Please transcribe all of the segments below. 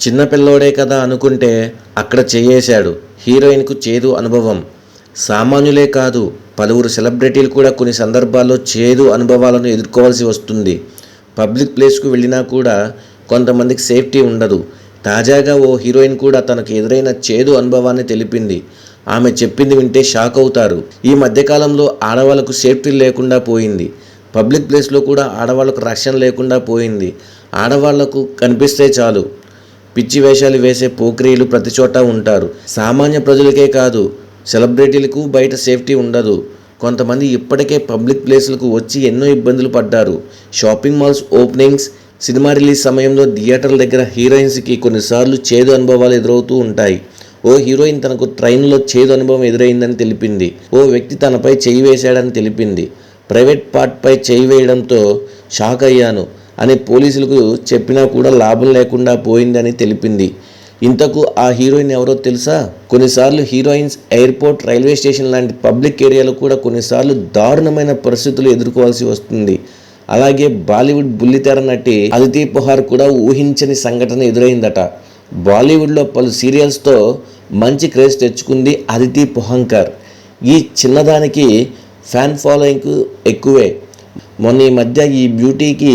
చిన్నపిల్లోడే కదా అనుకుంటే అక్కడ చేయేశాడు. హీరోయిన్కు చేదు అనుభవం. సామాన్యులే కాదు పలువురు సెలబ్రిటీలు కూడా కొన్ని సందర్భాల్లో చేదు అనుభవాలను ఎదుర్కోవాల్సి వస్తుంది. పబ్లిక్ ప్లేస్కు వెళ్ళినా కూడా కొంతమందికి సేఫ్టీ ఉండదు. తాజాగా ఓ హీరోయిన్ కూడా తనకు ఎదురైన చేదు అనుభవాన్ని తెలిపింది. ఆమె చెప్పింది వింటే షాక్ అవుతారు. ఈ మధ్యకాలంలో ఆడవాళ్ళకు సేఫ్టీ లేకుండా పోయింది. పబ్లిక్ ప్లేస్లో కూడా ఆడవాళ్ళకు రక్షణ లేకుండా పోయింది. ఆడవాళ్ళకు కనిపిస్తే చాలు. పిచ్చి వేషాలు వేసే పోక్రీలు ప్రతి చోట ఉంటారు. సామాన్య ప్రజలకే కాదు సెలబ్రిటీలకు బయట సేఫ్టీ ఉండదు. కొంతమంది ఇప్పటికే పబ్లిక్ ప్లేసులకు వచ్చి ఎన్నో ఇబ్బందులు పడ్డారు. Shopping malls openings cinema release సమయంలో థియేటర్ల దగ్గర హీరోయిన్స్కి కొన్నిసార్లు చేదు అనుభవాలు ఎదురవుతూ ఉంటాయి. ఓ హీరోయిన్ తనకు ట్రైన్లో చేదు అనుభవం ఎదురైందని తెలిపింది. ఓ వ్యక్తి తనపై చేయి వేశాడని తెలిపింది. ప్రైవేట్ పార్ట్పై చేయి వేయడంతో షాక్ అయ్యాను. అని పోలీసులకు చెప్పినా కూడా లాభం లేకుండా పోయిందని తెలిపింది. ఇంతకు ఆ హీరోయిన్ ఎవరో తెలుసా? కొన్నిసార్లు హీరోయిన్స్ ఎయిర్పోర్ట్ రైల్వే స్టేషన్ లాంటి పబ్లిక్ ఏరియాలో కూడా కొన్నిసార్లు దారుణమైన పరిస్థితులు ఎదుర్కోవాల్సి వస్తుంది. అలాగే బాలీవుడ్ బుల్లితెర నటి అదితి పుహార్ కూడా ఊహించని సంఘటన ఎదురైందట. బాలీవుడ్లో పలు సీరియల్స్తో మంచి క్రేజ్ తెచ్చుకుంది అదితి పుహంకర్. ఈ చిన్నదానికి ఫ్యాన్ ఫాలోయింగ్ ఎక్కువే. మొన్న ఈ మధ్య ఈ బ్యూటీకి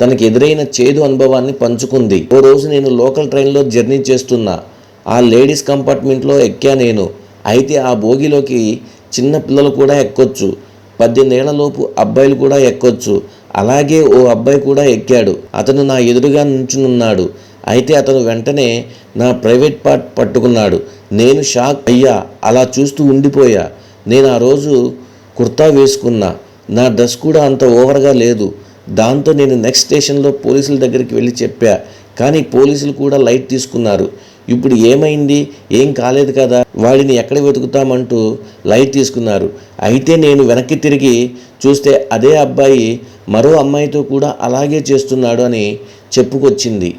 తనకి ఎదురైన చేదు అనుభవాన్ని పంచుకుంది. ఓ రోజు నేను లోకల్ ట్రైన్లో జర్నీ చేస్తున్నా. ఆ లేడీస్ కంపార్ట్మెంట్లో ఎక్కా నేను. అయితే ఆ బోగిలోకి చిన్న పిల్లలు కూడా ఎక్కొచ్చు. పద్దెనిమిది అబ్బాయిలు కూడా ఎక్కొచ్చు. అలాగే ఓ అబ్బాయి కూడా ఎక్కాడు. అతను నా ఎదురుగా నుంచునున్నాడు. అయితే అతను వెంటనే నా ప్రైవేట్ పార్ట్ పట్టుకున్నాడు. నేను షాక్ అయ్యా అలా చూస్తూ ఉండిపోయా. నేను ఆ రోజు కుర్తా వేసుకున్నా. నా డ్రెస్ కూడా అంత ఓవర్గా లేదు. దాంతో నేను నెక్స్ట్ స్టేషన్లో పోలీసుల దగ్గరికి వెళ్ళి చెప్పా. కానీ పోలీసులు కూడా లైట్ తీసుకున్నారు. ఇప్పుడు ఏమైంది? ఏం కాలేదు కదా? వాడిని ఎక్కడ వెతుకుతామంటూ లైట్ తీసుకున్నారు. అయితే నేను వెనక్కి తిరిగి చూస్తే అదే అబ్బాయి మరో అమ్మాయితో కూడా అలాగే చేస్తున్నాడు అని చెప్పుకొచ్చింది.